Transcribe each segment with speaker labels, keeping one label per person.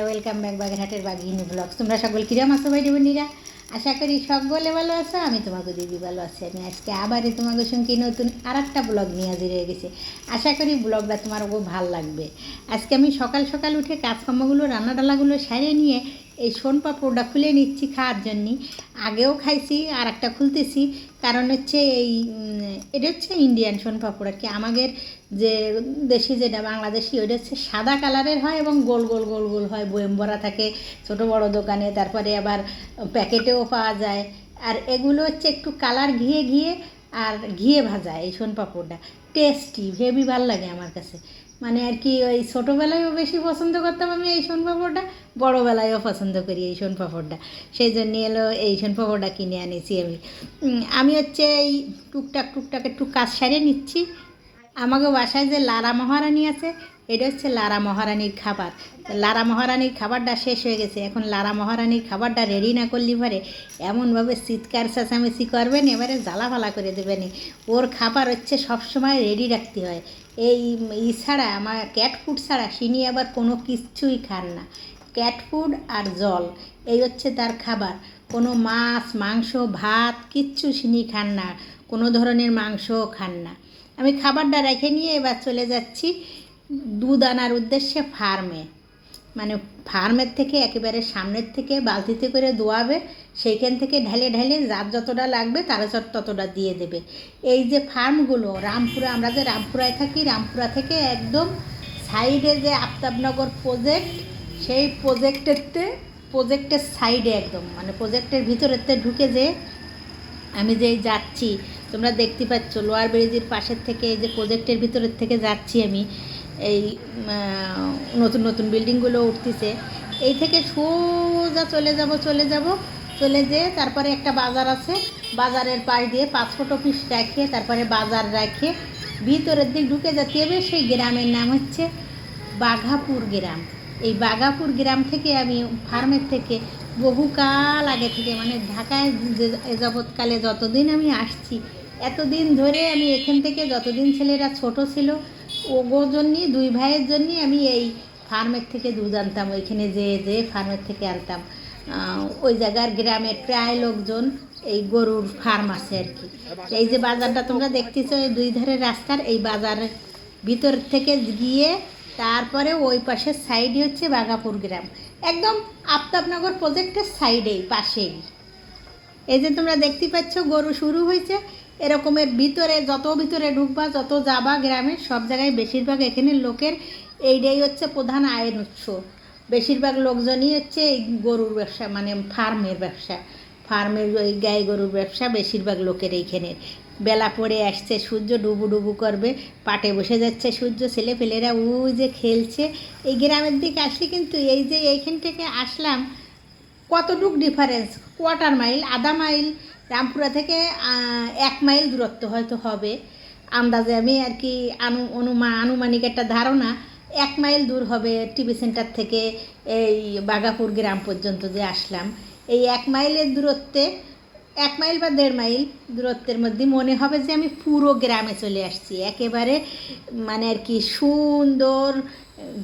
Speaker 1: বন্ধুরা welcome back বাগেরহাটের বাঘিনী blog তোমরা সকল কিরম আছো ভাই বোনিরা? আশা করি সকলে ভালো আছো, আমি তোমাকে দিদি ভালো আছি। আমি আজকে আবারই তোমাকে সঙ্গে নতুন আর একটা ব্লগ নিয়ে হাজির হয়ে গেছি। আশা করি ব্লগটা তোমার খুব ভালো লাগবে। আজকে আমি সকাল সকাল উঠে কাজকর্মগুলো রান্না ডালাগুলো সারিয়ে নিয়ে এই সোন পাপড়টা খুলে নিচ্ছি খাওয়ার জন্যে। আগেও খাইছি আর একটা খুলতেছি। কারণ হচ্ছে এই এটা হচ্ছে ইন্ডিয়ান সোন পাপড় আর কি আমাদের যে দেশি যেটা বাংলাদেশি, ওইটা হচ্ছে সাদা কালারের হয় এবং গোল গোল গোল গোল হয়। বয়েম ভরা থাকে, ছোট বড় দোকানে, তারপরে আবার প্যাকেটেও পাওয়া যায়। আর এগুলো হচ্ছে একটু কালার ঘিয়ে ঘিয়ে আর ঘিয়ে ভাজা এই সোন পাপড়টা। টেস্টি, হেভি ভালো লাগে আমার কাছে। মানে আর কি ওই ছোটোবেলায়ও বেশি পছন্দ করতাম আমি এই সোন পাপড়টা, বড়োবেলায়ও পছন্দ করি এই সোন পাপড়টা। সেই জন্য এলো এই সোন পাপড়টা কিনে আনিছি আমি। আমি হচ্ছে এই টুকটাক টুকটাক একটু কাজ সারিয়ে নিচ্ছি। আমাকে বাসায় যে লারা মহারানী আছে, এটা হচ্ছে লারা মহারানীর খাবার। লারা মহারানীর খাবারটা শেষ হয়ে গেছে। এখন লারা মহারানীর খাবারটা রেডি না করলে পারে এমনভাবে চিৎকার চেঁচামেচি করবেন এবারে জ্বালা ফালা করে দেবেন ওর খাবার হচ্ছে সবসময় রেডি রাখতে হয়। এই ই ছাড়া আমার ক্যাট ফুড ছাড়া সিনি আবার কোনো কিচ্ছুই খান না। ক্যাট ফুড আর জল, এই হচ্ছে তার খাবার। কোনো মাছ, মাংস, ভাত কিচ্ছু সিনি খান না। কোনো ধরনের মাংসও খান না। আমি খাবারটা রেখে নিয়ে এবার চলে যাচ্ছি দুধ আনার উদ্দেশ্যে ফার্মে। মানে ফার্মের থেকে একেবারে সামনের থেকে বালতিতে করে দোয়াবে, সেইখান থেকে ঢালে ঢালে যার যতটা লাগবে তারা ততটা দিয়ে দেবে। এই যে ফার্মগুলো, রামপুরা, আমরা যে রামপুরায় থাকি, রামপুরা থেকে একদম সাইডে যে আফতাবনগর প্রজেক্ট সেই প্রজেক্টেরতে প্রজেক্টের সাইডে একদম মানে প্রজেক্টের ভিতরেতে ঢুকে যে আমি যেই যাচ্ছি তোমরা দেখতে পাচ্ছ, লোয়ার ব্রিজের পাশের থেকে এই যে প্রজেক্টের ভিতরের থেকে যাচ্ছি আমি, এই নতুন নতুন বিল্ডিংগুলো উঠতেছে। এই থেকে সোজা চলে যাব চলে যাব, চলে যেয়ে তারপরে একটা বাজার আছে। বাজারের পাশ দিয়ে পাসপোর্ট অফিস রেখে তারপরে বাজার রাখে। ভিতরের দিক ঢুকে যেতে হবে, সেই গ্রামের নাম হচ্ছে বাঘাপুর গ্রাম। এই বাঘাপুর গ্রাম থেকে আমি ফার্মের থেকে বহুকাল আগে থেকে মানে ঢাকায় যে যাবৎকালে যতদিন আমি আসছি এতদিন ধরে আমি এখান থেকে যতদিন ছেলেরা ছোট ছিল ওগো জন্যই, দুই ভাইয়ের জন্যই আমি এই ফার্মের থেকে দুধ আনতাম, ওইখানে যে যে ফার্মের থেকে আনতাম। ওই জায়গার গ্রামের প্রায় লোকজন এই গরুর ফার্ম আছে আর কি। এই যে বাজারটা তোমরা দেখতেছো, এই দুই ধারে রাস্তার এই বাজারের ভিতর থেকে গিয়ে তারপরে ওই পাশের সাইডে হচ্ছে বাগাপুর গ্রাম। একদম আফতাবনগর প্রজেক্টের সাইডেই পাশেই। এই যে তোমরা দেখতে পাচ্ছ, গরু শুরু হয়েছে। এরকমের ভিতরে, যত ভিতরে ঢুকবা, যত যাবা গ্রামে, সব জায়গায় বেশিরভাগ এখানে লোকের এইটাই হচ্ছে প্রধান আয়ের উৎস। বেশিরভাগ লোকজনই হচ্ছে এই গরুর ব্যবসা মানে ফার্মের ব্যবসা। ফার্মের ওই গায়ে গরুর ব্যবসা বেশিরভাগ লোকের এইখানের। বেলা পড়ে আসছে, সূর্য ডুবু ডুবু করবে, পাটে বসে যাচ্ছে সূর্য ছেলে পেলেরা ওই যে খেলছে। এই গ্রামের দিকে আসলে কিন্তু এই যে এইখান থেকে আসলাম, কতটুক ডিফারেন্স কোয়ার্টার মাইল আধা মাইল রামপুরা থেকে এক মাইল দূরত্ব হয়তো হবে। আন্দাজে আমি আর কি আনু, অনুমা, আনুমানিক একটা ধারণা, এক মাইল দূর হবে টিভি সেন্টার থেকে এই বাগাপুর গ্রাম পর্যন্ত যে আসলাম। এই এক মাইলের দূরত্বে, এক মাইল বা দেড় মাইল দূরত্বের মধ্যে মনে হবে যে আমি পুরো গ্রামে চলে আসছি। একেবারে মানে আর কি সুন্দর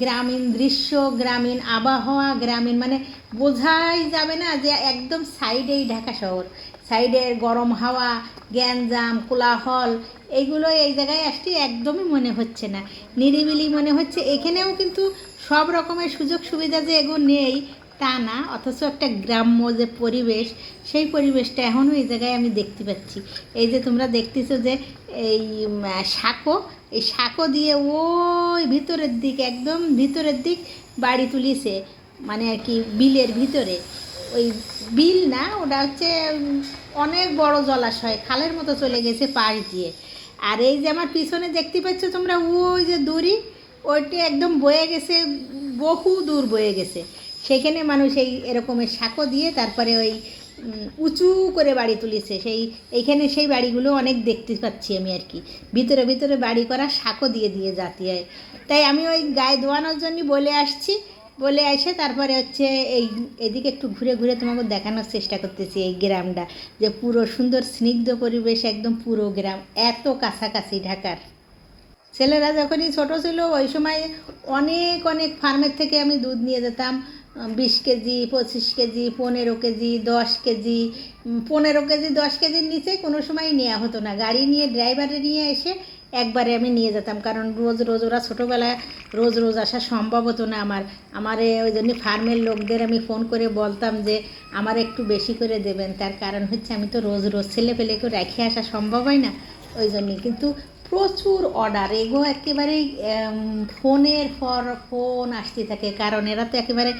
Speaker 1: গ্রামীণ দৃশ্য, গ্রামীণ আবহাওয়া, গ্রামীণ মানে বোঝাই যাবে না যে একদম সাইডেই ঢাকা শহর। সাইডের গরম হাওয়া, গ্যাঞ্জাম, কোলাহল এইগুলো এই জায়গায় আসতে একদমই মনে হচ্ছে না। নিরিবিলি মনে হচ্ছে। এখানেও কিন্তু সব রকমের সুযোগ সুবিধা যে এগুলো নেই, তা না, অথচ একটা গ্রাম্য যে পরিবেশ, সেই পরিবেশটা এখনও এই জায়গায় আমি দেখতে পাচ্ছি। এই যে তোমরা দেখতেছো যে এই সাঁকো এই সাঁকো দিয়ে ওই ভিতরের দিক, একদম ভিতরের দিক বাড়ি তুলিছে মানে আর কি বিলের ভিতরে। ওই বিল না, ওটা হচ্ছে অনেক বড় জলাশয়, খালের মতো চলে গেছে পাশ দিয়ে। আর এই যে আমার পিছনে দেখতে পাচ্ছ তোমরা, ওই যে দড়ি, ওইটা একদম বয়ে গেছে, বহু দূর বয়ে গেছে। সেখানে মানুষ এই এরকমের সাঁকো দিয়ে তারপরে ওই উঁচু করে বাড়ি তুলেছে। সেই, এইখানে সেই বাড়িগুলো অনেক দেখতে পাচ্ছি আমি আর কি। ভিতরে ভিতরে বাড়ি করা সাঁকো দিয়ে দিয়ে জাতি হয়। তাই আমি ওই গায়ে ধোয়ানোর জন্য বলে আসছি। বলে এসে তারপরে হচ্ছে এই এদিকে একটু ঘুরে ঘুরে তোমাকে দেখানোর চেষ্টা করতেছি এই গ্রামটা। যে পুরো সুন্দর স্নিগ্ধ পরিবেশ, একদম পুরো গ্রাম, এত কাছাকাছি ঢাকার। ছেলেরা যখনই ছোট ছিল, ওই সময় অনেক অনেক ফার্মের থেকে আমি দুধ নিয়ে যেতাম। বিশ কেজি, পঁচিশ কেজি, পনেরো কেজি, দশ কেজি পনেরো কেজি, দশ কেজির নিচে কোনো সময় নেওয়া হতো না। গাড়ি নিয়ে, ড্রাইভারে নিয়ে এসে একবারে আমি নিয়ে যেতাম। কারণ রোজ রোজ ওরা ছোটোবেলায় রোজ রোজ আসা সম্ভব হতো না আমার। আমার ওই জন্য ফার্মের লোকদের আমি ফোন করে বলতাম যে, আমার একটু বেশি করে দেবেন। তার কারণ হচ্ছে আমি তো রোজ রোজ ছেলে একটু রেখে আসা সম্ভব হয় না। ওই জন্যে। কিন্তু প্রচুর অর্ডার এগো একেবারেই এম, ফোনের পর ফোন আসতে থাকে কারণ এরা তো একেবারে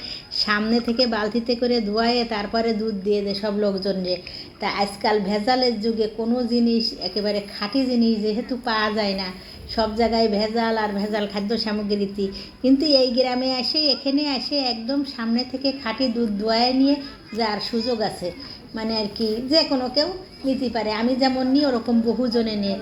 Speaker 1: সামনে থেকে বালতিতে করে ধোয়ায়ে তারপরে দুধ দিয়ে দেয় সব লোকজন লোকজনরে তা আজকাল ভেজালের যুগে কোনো জিনিস একেবারে খাঁটি জিনিস যেহেতু পাওয়া যায় না সব জায়গায় ভেজাল আর ভেজাল খাদ্য সামগ্রীতে কিন্তু এই গ্রামে আসে এখানে আসে একদম সামনে থেকে খাঁটি দুধ দোয়ায় নিয়ে যার সুযোগ আছে। মানে আর কি, যে কোনো কেউ নিতে পারে। আমি যেমন নিই, ওরকম বহুজনে নিয়ে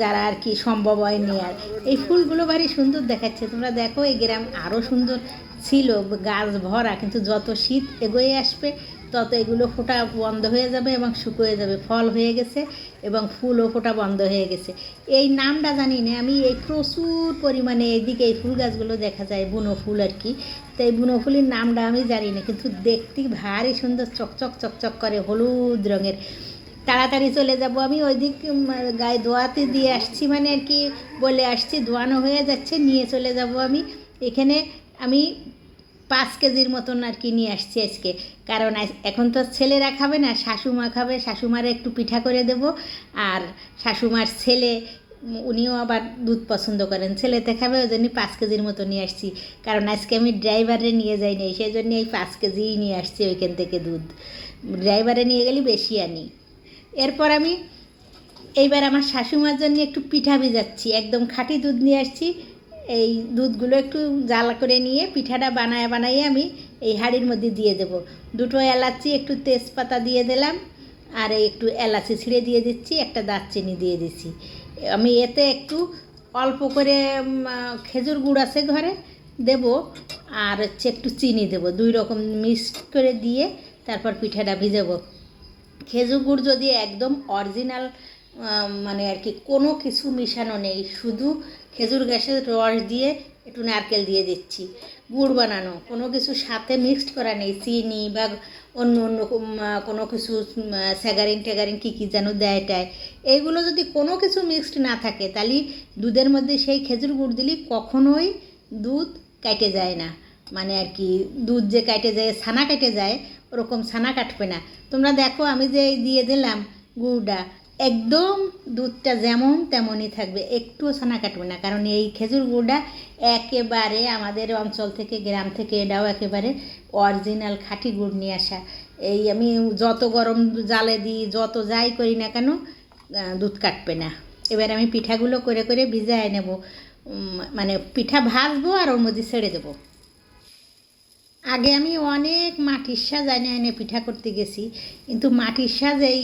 Speaker 1: যারা আর কি সম্ভব হয় নিয়ে আর। এই ফুলগুলো ভারী সুন্দর দেখাচ্ছে। তোমরা দেখো, এই গ্রাম আরও সুন্দর ছিল, গাছ ভরা, কিন্তু যত শীত এগোয়ে আসবে, তত এগুলো ফোটা বন্ধ হয়ে যাবে এবং শুকিয়ে যাবে, ফল হয়ে গেছে এবং ফুলও ফোটা বন্ধ হয়ে গেছে। এই নামটা জানি না, আমি এই প্রচুর পরিমাণে এইদিকে এই ফুল গাছগুলো দেখা যায়, বুনো ফুল আর কি। তো এই বুনো নামটা আমি জানি না, কিন্তু দেখতে ভারী সুন্দর চকচক চকচক করে হলুদ রঙের। তাড়াতাড়ি চলে যাব আমি ওই দিক গায়ে ধোয়াতে দিয়ে আসছি মানে আর কি, বলে আসছি, ধোয়ানো হয়ে যাচ্ছে, নিয়ে চলে যাব আমি। এখানে আমি পাঁচ কেজির মতন আর কি নিয়ে আসছি আজকে। কারণ এখন তো ছেলেরা খাবে না, শাশুমা খাবে, শাশুমারে একটু পিঠা করে দেব। আর শাশুমার ছেলে উনিও আবার দুধ পছন্দ করেন। ছেলেতে খাবে ওই জন্য পাঁচ কেজির মতো নিয়ে আসছি। কারণ আজকে আমি ড্রাইভারে নিয়ে যাই নাই সেই জন্য এই পাঁচ কেজিই নিয়ে আসছি ওইখান থেকে দুধ। ড্রাইভারে নিয়ে গেলে বেশি আনি। এরপর আমি এইবার আমার শাশুমার জন্য একটু পিঠা ভিজাচ্ছি। একদম খাঁটি দুধ নিয়ে আসছি। এই দুধগুলো একটু জ্বালা করে নিয়ে পিঠাটা বানায় বানাইয়ে আমি এই হাঁড়ির মধ্যে দিয়ে দেব। দুটো এলাচি, একটু তেজপাতা দিয়ে দিলাম। আর একটু এলাচি ছিঁড়ে দিয়ে দিচ্ছি, একটা দারচিনি দিয়ে দিচ্ছি আমি এতে একটু অল্প করে খেজুর গুড় আছে ঘরে, দেব। আর হচ্ছে একটু চিনি দেব, দুই রকম মিক্সড করে দিয়ে তারপর পিঠাটা ভিজাবো। খেজুর গুড় যদি একদম অরিজিনাল মানে আর কি কোনো কিছু মিশানো নেই, শুধু খেজুর গ্যাসের রস দিয়ে একটু নারকেল দিয়ে দিচ্ছি। গুড় বানানো, কোনো কিছু সাথে মিক্সড করা নেই, চিনি বা অন্য অন্য কোনো কিছু স্যাগারিন ট্যাগারিন কী কী যেন দেয় টায় এইগুলো যদি কোনো কিছু মিক্সড না থাকে, তাহলে দুধের মধ্যে সেই খেজুর গুড় দিলে কখনোই দুধ কেটে যায় না। মানে আর কি, দুধ যে কেটে যায়, ছানা কেটে যায়, ওরকম ছানা কাটবে না। তোমরা দেখো, আমি যে দিয়ে দিলাম গুড়টা, একদম দুধটা যেমন তেমনই থাকবে, একটুও ছানা কাটবে না। কারণ এই খেজুর গুড়টা একেবারে আমাদের অঞ্চল থেকে, গ্রাম থেকে এটাও একেবারে অরিজিনাল খাঁটি গুড় নিয়ে আসা। এই আমি যত গরম জালে দিই, যত যাই করি না কেন দুধ কাটবে না। এবার আমি পিঠাগুলো করে করে ভিজায় নেব। মানে পিঠা ভাজবো আর ওর মধ্যে ছেড়ে দেবো। আগে আমি অনেক মাটির সাজ এনে এনে পিঠা করতে গেছি, কিন্তু মাটির সাজ এই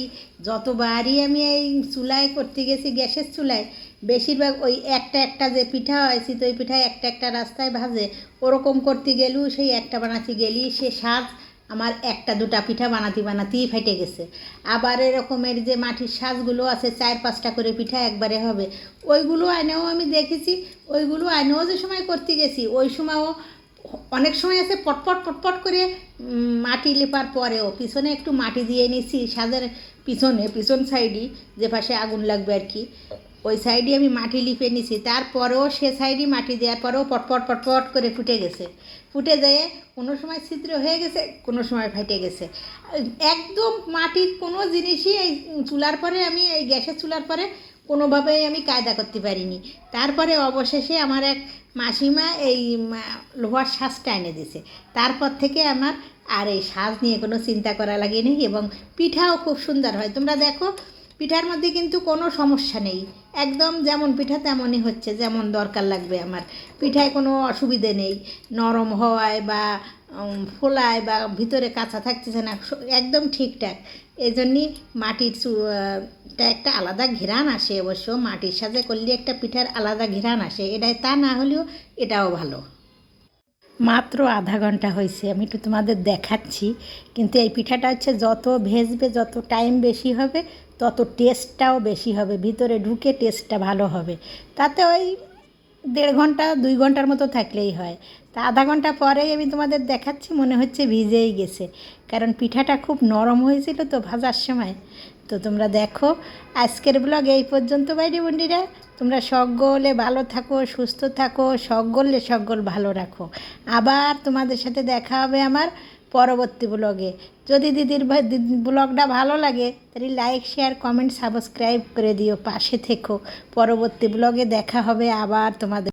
Speaker 1: যতবারই আমি এই চুলায় করতে গেছি, গ্যাসের চুলায়, বেশিরভাগ ওই একটা একটা যে পিঠা হয় চিতই পিঠা একটা একটা রাস্তায় ভাজে, ওরকম করতে গেলেও সেই একটা বানাতে গেলেই সে সাজ আমার একটা, দুটা পিঠা বানাতে বানাতেই ফেটে গেছে। আবার এরকমের যে মাটির সাজগুলো আছে, চার পাঁচটা করে পিঠা একবারে হবে। ওইগুলো আইনেও আমি দেখেছি, ওইগুলো আইনেও যে সময় করতে গেছি, ওই সময়ও অনেক সময় আছে পটপট পটপট করে মাটি লেপার পরেও। পিছনে একটু মাটি দিয়ে নিছি, সাজের পিছনে, পিছন সাইডই, যে পাশে আগুন লাগবে আর কি। ওই সাইডে আমি মাটি লিপে নিছি। তারপরেও সে সাইডে মাটি দেওয়ার পরেও পটপট পটপট করে ফুটে গেছে। ফুটে যেয়ে কোনো সময় ছিদ্র হয়ে গেছে, কোনো সময় ফেটে গেছে। একদম মাটির কোনো জিনিসই এই চুলার পরে আমি, এই গ্যাসের চুলার পরে কোনোভাবেই আমি কায়দা করতে পারিনি। তারপরে অবশেষে আমার এক মাসিমা এই লোহার শ্বাসটা এনে দিছে। তারপর থেকে আমার আর এই শ্বাস নিয়ে কোনো চিন্তা করা লাগেনি এবং পিঠাও খুব সুন্দর হয়। তোমরা দেখো পিঠার মধ্যে কিন্তু কোনো সমস্যা নেই। একদম যেমন পিঠা তেমনই হচ্ছে যেমন দরকার লাগবে আমার। পিঠায় কোনো অসুবিধে নেই। নরম হওয়ায় বা ফোলায় বা ভিতরে কাঁচা থাকতেছে না একদম ঠিকঠাক। এই জন্যই মাটির চু- আহ, টা একটা আলাদা ঘেরান আসে অবশ্য। মাটির সাথে করলে একটা পিঠার আলাদা ঘেরান আসে। এটাই তা না হলেও এটাও ভালো। মাত্র আধা ঘণ্টা হয়েছে আমি একটু তোমাদের দেখাচ্ছি। কিন্তু এই পিঠাটা হচ্ছে যত ভেজবে যত টাইম বেশি হবে তত টেস্টটাও বেশি হবে, ভিতরে ঢুকে টেস্টটা ভালো হবে। তাতে ওই দেড় ঘণ্টা, দুই ঘণ্টার মতো থাকলেই হয়। তা আধা ঘণ্টা পরেই আমি তোমাদের দেখাচ্ছি, মনে হচ্ছে ভিজেই গেছে। কারণ পিঠাটা খুব নরম হয়েছিল তো ভাজার সময়। তো তোমরা দেখো, আজকের ব্লগ এই পর্যন্ত বাইরে বন্ডিরা তোমরা সকলে ভালো থাকো, সুস্থ থাকো সকলে সকল ভালো রাখো। আবার তোমাদের সাথে দেখা হবে আমার পরবর্তী ব্লগে। যদি দিদির ব্লগটা ভালো লাগে, তাহলে লাইক শেয়ার কমেন্ট সাবস্ক্রাইব করে দিও। পাশে থেকো। পরবর্তী ব্লগে দেখা হবে আবার তোমাদের